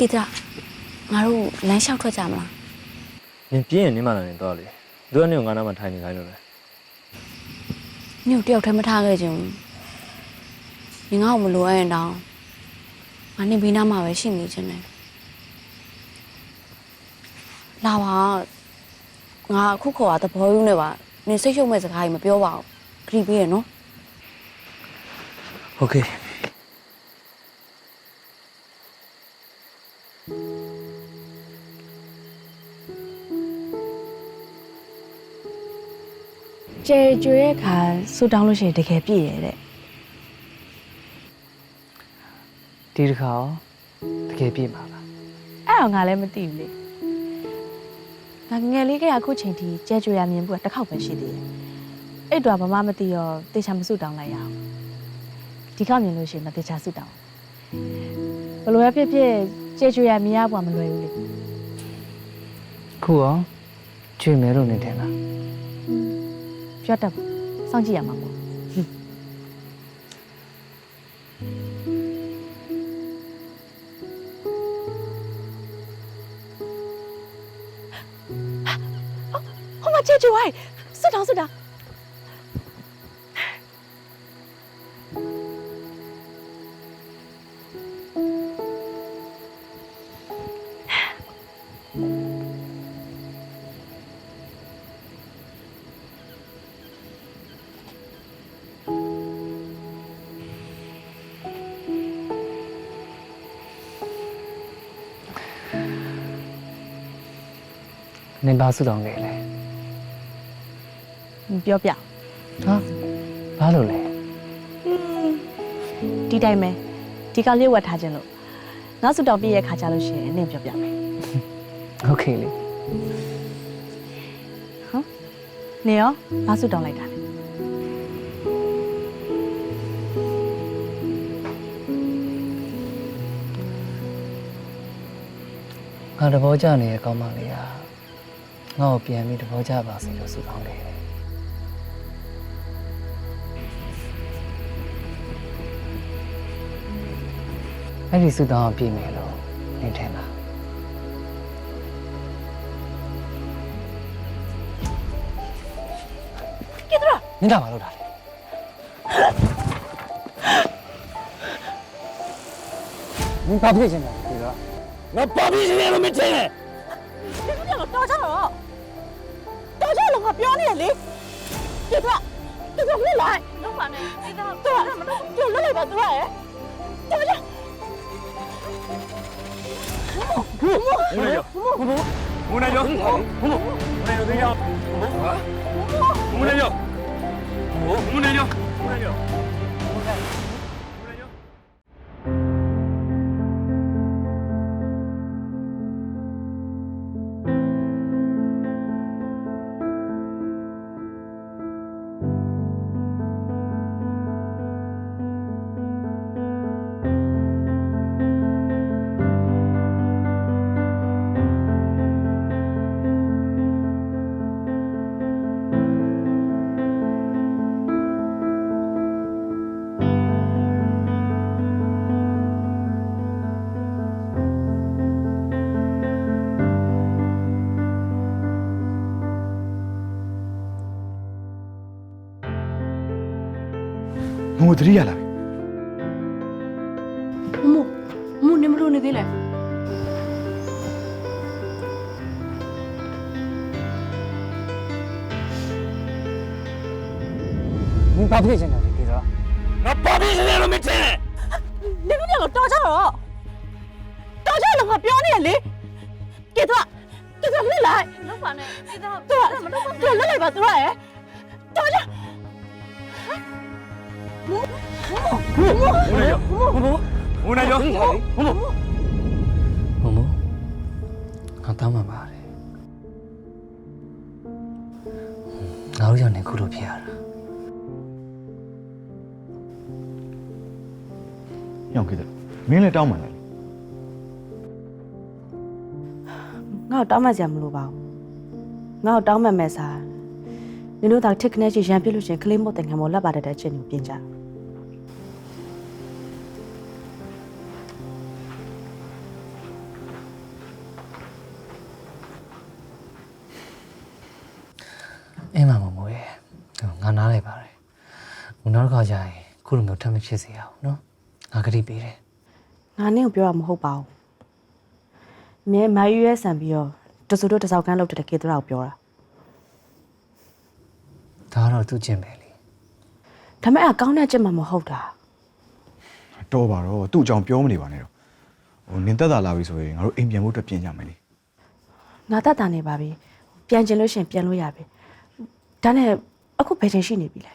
ကေတရာငါတို့လမ်းလျှောက်ထွက်ကြမလား နင်ပြင်းရင်နင်းမလာနေတော့လေသူကနင်ကိုငါနာမှာထိုင်နေခိုင်းလို့လေ ညို့တယောက်တည်းမထားခဲ့ခြင်းဘူးငါ့ကိုမလိုအပ်ရင်တောင်းငါနေပြီးနားမှာပဲရှိနေခြင်းနဲ့လာပါငါအခုခေါ်တာသဘောယူနေပါနေစိတ်ရှုပ်မဲ့စကားကြီးမပြောပါဘူးခရီးပေးရနော် โอเค ကျဲကျွေရဲ့ခါဆူတောင်းလို့ရှိရင်တကယ်ပြည့်ရဲ့တဲ့ဒီတစ်ခါရောတကယ်ပြည့်မှာလားအဲ့တော့ငါလည်းမသိဘူးလေငါငယ်ငယ်လေးကအခုချိန်ထိကျဲကျွေရမြင်ဘူးကတစ်ခေါက်ပဲရှိသေးတယ်အဲ့တော့ဘာမှမသိရောတေချာမဆူတောင်းလိုက်ရအောင်ဒီခေါက်မြင်လို့ရှိရင်မတေချာဆူတောင်းဘယ်လိုပဲဖြစ်ဖြစ်ကျဲကျွေရမြင်ရဖို့ကမလွယ်ဘူးလေခုရောကျွေမယ်လို့နေတယ်လား ပြောတတ်ဘူးစောင့်ကြည့်ရမှာပေါ့ဟိုမှာကျဲကျွေဝိုင်းဆူတောင်းဆူတောင်း နင်ဘာစုတောင်းနေလဲ ပြောပြ ဟာဘာလို့လဲ ဒီတိုင်းပဲဒီကောင်လေးဝတ်ထားခြင်းလို့ငါဆူတောင်းပြည့်ရဲ့ခါကြလို့ရှိရင်နင့်ပြောပြမယ် โอเคလေ နေရောဘာဆူတောင်းလိုက်တာလဲ ငါသဘောကျနေတဲ့ကောင်းမလေးက ငါ့ကိုပြန်ပြီးသဘောကျပါစေလို့ဆုတောင်းခဲ့တယ်အဲ့ဒီဆုတောင်းအောင်ပြင်မယ်လို့နေထင်လားကဲတော့နင်ကဘာလုပ်တာလဲနင်ဘာဖြစ်ချင်တာလဲဒီတော့ငါပါပြီးနေလို့မထင်နဲ့ဒီလိုတော့တော်ကြတော့တော်ကြလို့ငါ ပြောနေရလေကဲတော့ကဲတော့လှလိုက်လုံးပါနဲ့ဒီတော့တော်မလို့ပြောလှလိုက်ပါသူရဲ့တော်ကြမနေရောမနေရောမနေရောမနေရောမနေရောမနေရောမနေရော ငိုတတိရလာပြီမမမနေမလို့နေသေးလဲနင်ဘာဖြစ်ချင်တာလဲဒီတော့ငါပါပြီးနေလို့မထင်နဲ့နေလို့တော့တော်ကြတော့တော်ကြလို့ငါပြောနေရလေကဲတော့ကဲတော့လှလိုက်လုံးပါနဲ့ဒီတော့တော်မလို့ပြောလှလိုက်ပါသူရဲ့တော်ကြ မနေရောမနေရောမနေရောမမငါတောင်းမှပါတယ်ငါတို့ရောက်နေခုလိုဖြစ်ရတာညောင်ခေတယ်မင်းလည်းတောင်းမှန်တယ်ငါ့ကိုတောင်းမှစရာမလိုပါဘူးငါ့ကိုတောင်းမှမဲ့စားနင်တို့သာတစ်ခနဲ့ချရန်ပြစ်လို့ရှင်ကလေးမို့တင်ခံမို့လက်ပါတဲ့အချက်ကိုပြင်ကြ လိုမျိုးထပ်မဖြစ်စေရအောင်နော်ငါကတိပေးတယ်ငါနင့်ကိုပြောတာမဟုတ်ပါဘူးမြဲမယူရဲဆန်ပြီးတော့တဆူတို့တစောက်ကန်းလောက်တဲ့ကေတရာကိုပြောတာဒါကတော့သူ့ကျင့်ပဲလေဒါပေမဲ့အကောင်းတဲ့ချက်မှမဟုတ်တာတော်ပါတော့သူ့အကြောင်းပြောမနေပါနဲ့တော့ဟိုနင်တက်တာလာပြီဆိုရင်ငါတို့အိမ်ပြန်ဖို့အတွက်ပြင်ကြမယ်လေငါတတ်တာနေပါပြီပြန်ကျင်လို့ရှရင်ပြန်လို့ရပြီဒါနဲ့အခုဘယ်ချိန်ရှိနေပြီလဲ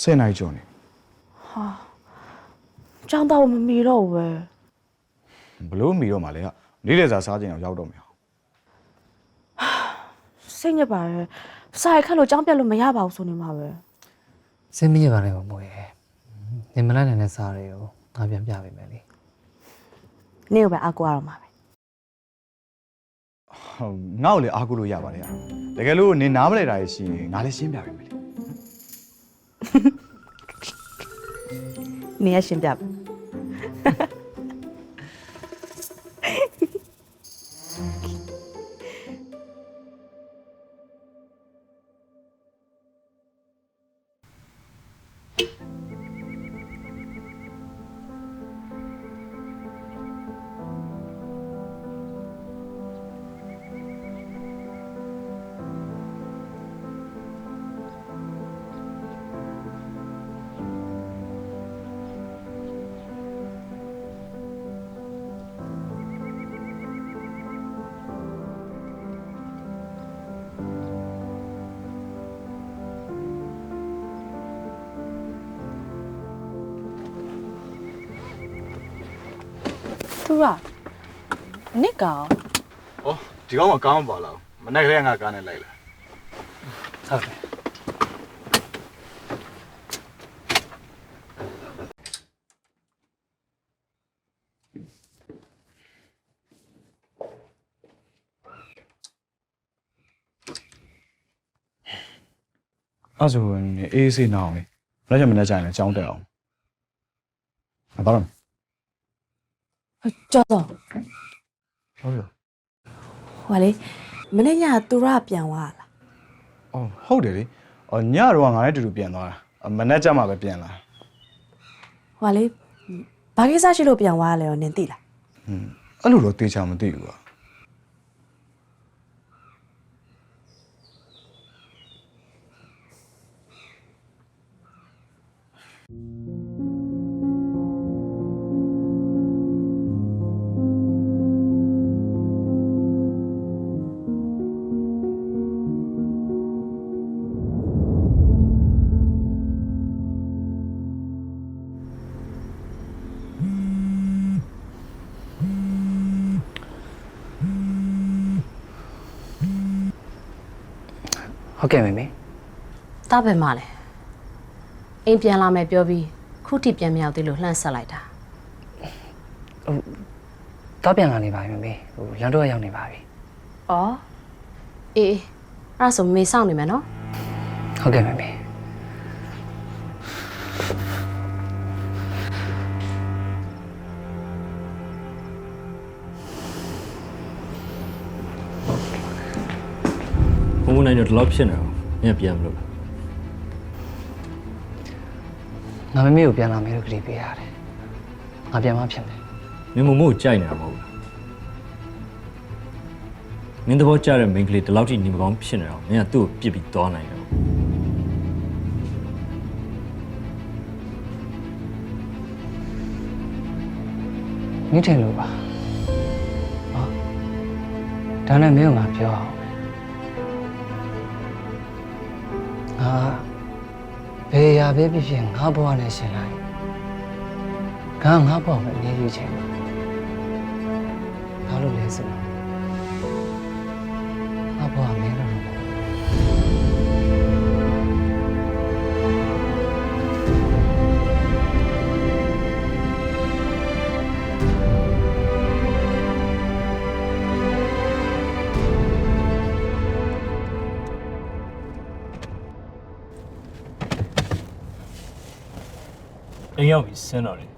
ဆယ်နိုင်ကျော်နေ ចောင်းတော့မမီတော့ဘူးပဲဘလို့မီတော့မှလဲကနေ့လည်စာစားခြင်းအောင်ရောက်တော့မယ်စိတ်ညစ်ပါရဲ့စာရိုက်ခက်လို့ចောင်းပြတ်လို့မရပါဘူးဆိုနေမှာပဲစင်မရပါနဲ့မမိုးရဲ့နေမလိုက်နိုင်တဲ့စားတွေကိုငါပြန်ပြပေးမယ်လေနေ့ကိုပဲအကူရတော့မှာပဲဟုတ်ငါ့ကိုလည်းအားကိုးလို့ရပါတယ်ဟာတကယ်လို့နင်နားမလဲတာရှိရင်ငါလည်းရှင်းပြပေးမယ်လေ နေရရှင်းပြ သူကနစ်ကောင်ဟောဒီကောင်ကကောင်းပါလားမနေ့ကလေးငါကားနဲ့လိုက်လာဟုတ်တယ်အဲ့ဆိုရင်အေးစေးနာအောင်လေလက်ချက်မနဲ့ကြရင်လည်းကြောင်းတက်အောင်အပါတော့ ကြောက်တော့ဟုတ်ပြီဟိုလေမနေ့ညသူရပြန်သွားလားအော်ဟုတ်တယ်လေအော်ညတော့ငါနဲ့တူတူပြန်သွားတာမနေ့ကျမှပဲပြန်လာဟိုလေဘာကိစ္စရှိလို့ပြန်သွားရလဲရောနင်သိလားဟွန်းအဲ့လိုတော့တေချာမသိဘူးကွာ ဟုတ်ကဲ့မေမေတားပဲမလဲအိမ်ပြန်လာမယ်ပြောပြီးခုထိပြန်မရောက်သေးလို့လှမ်းဆက်လိုက်တာတော့ပြန်လာနေပါပြီမေမေဟိုလမ်းတော့ရောက်နေပါပြီဩအေးအေးအဲ့ဒါဆိုမေစောင့်နေမယ်နော်ဟုတ်ကဲ့မေမေ ဘုံဘုံနိုင်တော့ဒီလောက်ဖြစ်နေအောင်မင်းပြန်မလို့ငါမေမေကိုပြန်လာမယ်လို့ကတိပေးရတယ်ငါပြန်မှဖြစ်မယ်မင်းမမို့ကြိုက်နေတာမဟုတ်ဘူးမင်းသဘောကျတဲ့မိန်းကလေးဒီလောက်ထိနေမကောင်းဖြစ်နေအောင်မင်းကသူ့ကိုပြစ်ပြီးသွားနိုင်တယ်မင်းထင်လို့ပါဟောဒါနဲ့မင်းကငါပြောအောင် အာဘယ်ရာပဲဖြစ်ဖြစ်ငါဘဝနဲ့ရှင်လိုက်ငါငါဘဝကိုအနေယူချင်ဘာလို့လဲဆိုတော့ငါဘဝမ ၄ယောက်ပြီးဆင်းတော့တယ်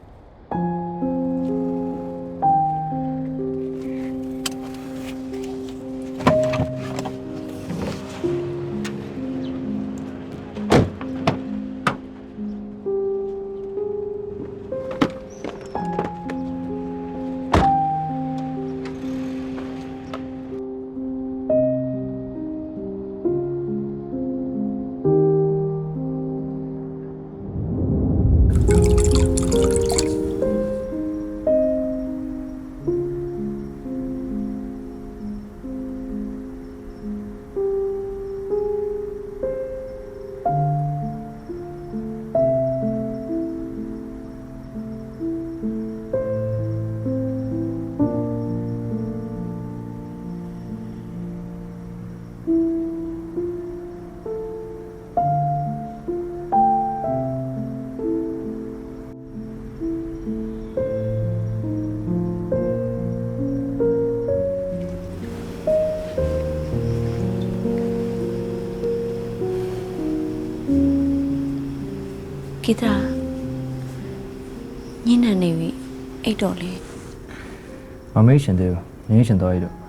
ကေတရာညနေနေပြီအိတ်တော်လေမမေ့ရှင်သေးဘူးငင်းရှင်သွားရတော့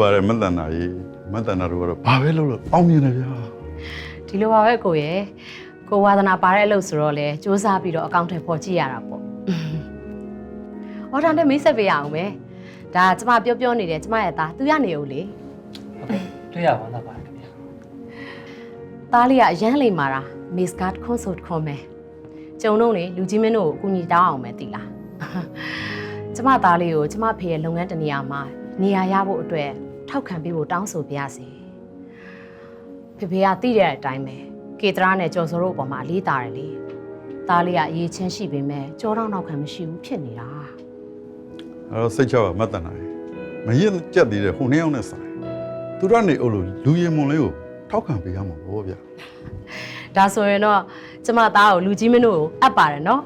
ခေါင်းယူပါတဲ့မတန်နာကြီးမတန်နာတို့ကတော့ဘာပဲလုပ်လို့အောင်မြင်တယ်ဗျာဒီလိုပါပဲကိုရယ်ကိုဝါသနာပါတဲ့အလုပ်ဆိုတော့လေစူးစမ်းပြီးတော့အကောင့်ထဲပေါ်ကြည့်ရတာပေါ့အော်ဒါနဲ့မိတ်ဆက်ပေးရအောင်ပဲဒါကျမပြောပြောနေတယ်ကျမရဲ့သားသူရနေဦးလေတွေ့ရပါလားပါခင်ဗျာသားလေးကအရန်လိမ်မာတာ Miss Card Consult ခွန်မယ်ကျုံတော့လေလူကြီးမင်းတို့ကိုအကူညီတောင်းအောင်ပဲတိလားကျမသားလေးကိုကျမဖေရဲ့လုပ်ငန်းတစ်နေရာမှာနေရာရဖို့အတွက် ထောက်ခံပေးဖို့တောင်းဆိုပြရစီဖေဖေကသိတဲ့အတိုင်းပဲကေတရာနဲ့ကျော်စောတို့အပေါ်မှာအလေးတာတယ်လေသားလေးကအရေးချင်းရှိပေမဲ့ကြောတော့နောက်ခံမရှိဘူးဖြစ်နေတာအဲ့တော့စိတ်ချပါမတန်နာကြီးမရင်ကြက်သေးတဲ့ဟိုနှစ်ယောက်နဲ့ဆိုင်သူတို့ကနေအုပ်လို့လူရင်မွန်လေးကိုထောက်ခံပေးရမှာပေါ့ဗျာဒါဆိုရင်တော့ကျမသားကိုလူကြီးမင်းတို့ကိုအပ်ပါတယ်နော်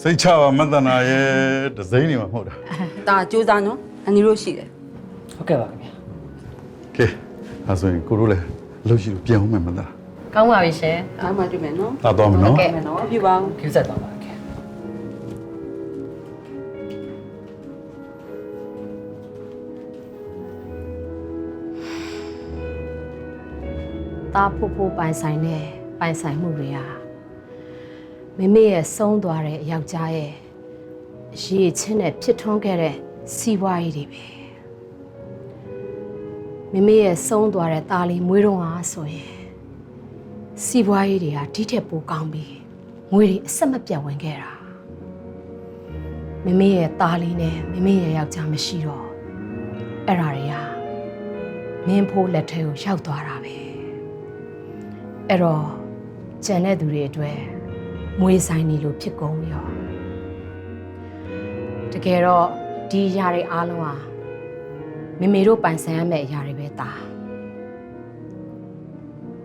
စိတ်ချပါမတန်နာရဲ့ဒဇိမ့်နေမှာမဟုတ်တာဒါကြိုးစားနော်အန်ဒီတို့ရှိတယ်ဟုတ်ကဲ့ပါခင်ဗျာ ကဲအဲဆိုရင်ကိုတို့လည်းလှုပ်ရှိလို့ပြန်အောင်မယ်မလားကောင်းပါပြီရှင်အားမှတွေ့မယ်နော်သာတော့မယ်နော်ဟုတ်ကဲ့ မယ်နော်ပြပါဦး ခင်းဆက်သွားပါခင်ဗျာသားဖို့ဖို့ပိုင်ဆိုင်တဲ့ပိုင်ဆိုင်မှုတွေဟာမိမိရဲ့ဆုံးသွားတဲ့ယောက်ျားရဲ့အရေးချင်းနဲ့ဖြစ်ထွန်းခဲ့တဲ့စီးပွားရေးတွေပဲ မိမိရဲ့ဆုံးသွားတဲ့သားလေးမွေးတော့ဟာဆိုရင်စီးပွားရေးတွေဟာဒီထက်ပိုကောင်းပြီးငွေတွေအဆက်မပြတ်ဝင်ခဲ့တာမိမိရဲ့သားလေးနဲ့မိမိရဲ့ယောက်ျားမရှိတော့အဲ့ဓာတွေဟာမင်းဖိုးလက်ထဲကိုရောက်သွားတာပဲအဲ့တော့ကြံတဲ့သူတွေအတွက်မွေးဆိုင်နေလို့ဖြစ်ကုန်ရောတကယ်တော့ဒီအရာတွေအားလုံးဟာ မေမေတို့ပိုင်ဆိုင်ရမယ့်အရာတွေပဲတာ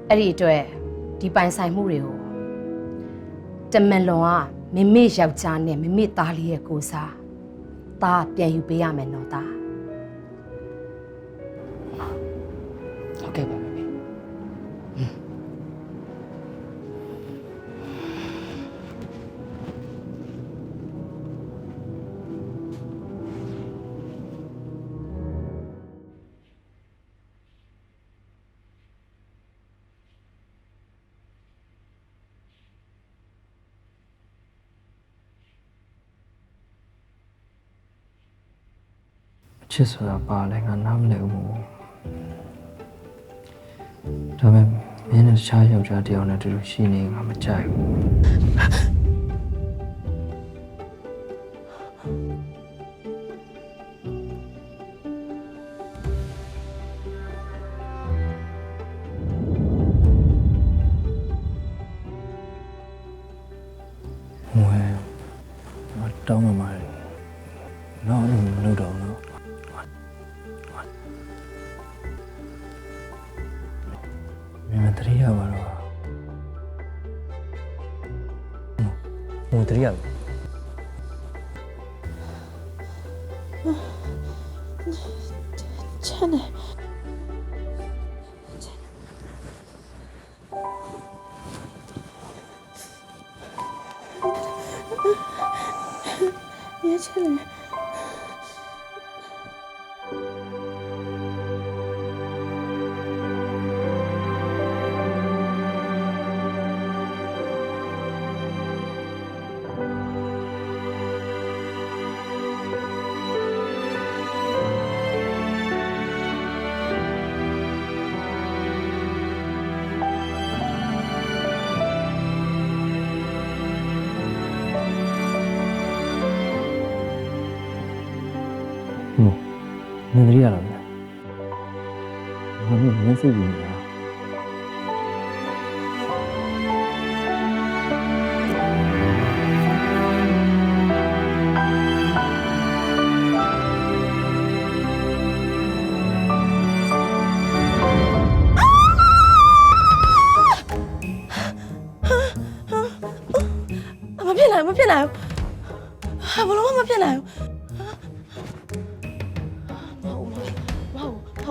အဲ့ဒီအတွက်ဒီပိုင်ဆိုင်မှုတွေကိုတမန်လွန်ကမေမေယောက်ျားနဲ့မေမေသားလေးရဲ့ကိုယ်စားသားပြန်ယူပေးရမယ်နော်သားဟု ချစ်ဆိုတာပါလဲငါနားမလည်ဘူးဒါပေမဲ့မင်းနဲ့တခြားယောက်ျားတစ်ယောက်နဲ့အတူတူရှိနေငါမကြိုက်ဘူး 찬을 찬을 예 찬을 ဟုတ်နင်တရီရတော့ဗျာမမေမျက်စိကြည့်နေတာ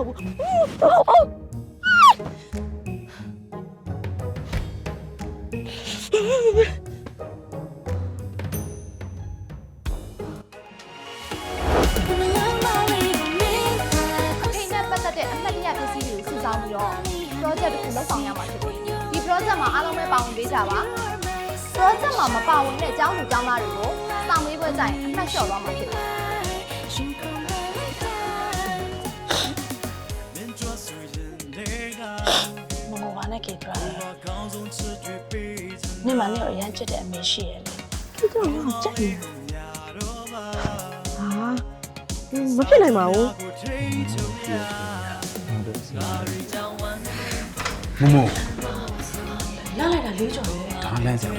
ဟုတ်ဘူးမဟု မမဘာနဲ့ကေတွားနေမနဲ့အရန်ချစ်တဲ့အမေရှိရဲ့လေသူကငါ့ကိုကြက်နေဟာမဖြစ်နိုင်ပါဘူးမမို့ရလိုက်တာလေးကြော်လေဒါလန့်စရာ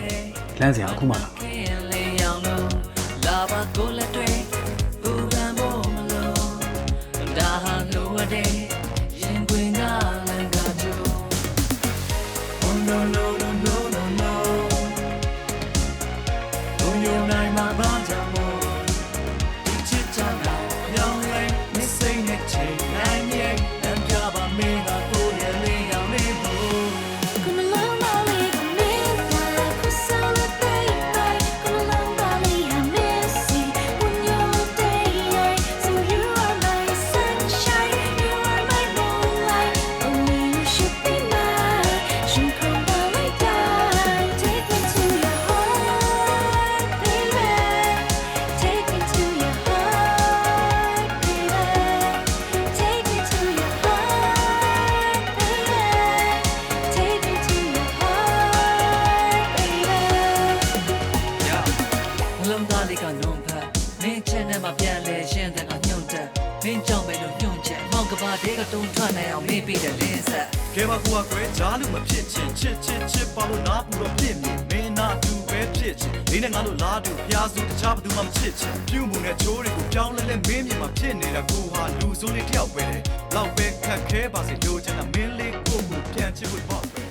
လန့်စရာအခုမှလာလုံး က်ကဲပါကွာကွယ်ဂျားလို့မဖြစ်ချင်ချစ်ချစ်ချစ်ပါလို့နားပူတော့ပြစ်မြင်မင်းနာတူပဲဖြစ်ချင်လေးနဲ့ငါလို့လားတူဖျားစုတခြားဘသူမှမချစ်ချင်ပြုမှုနဲ့ချိုးတွေကိုပြောင်းလဲလဲမင်းမြင်မှာဖြစ်နေတာကိုဟာလူစိုးလေးတယောက်ပဲလေလောက်ပဲခက်ခဲပါစေလို့ချင်တာမင်းလေးကိုကိုပြန်ချစ်ဖို့ပေါ့ပဲ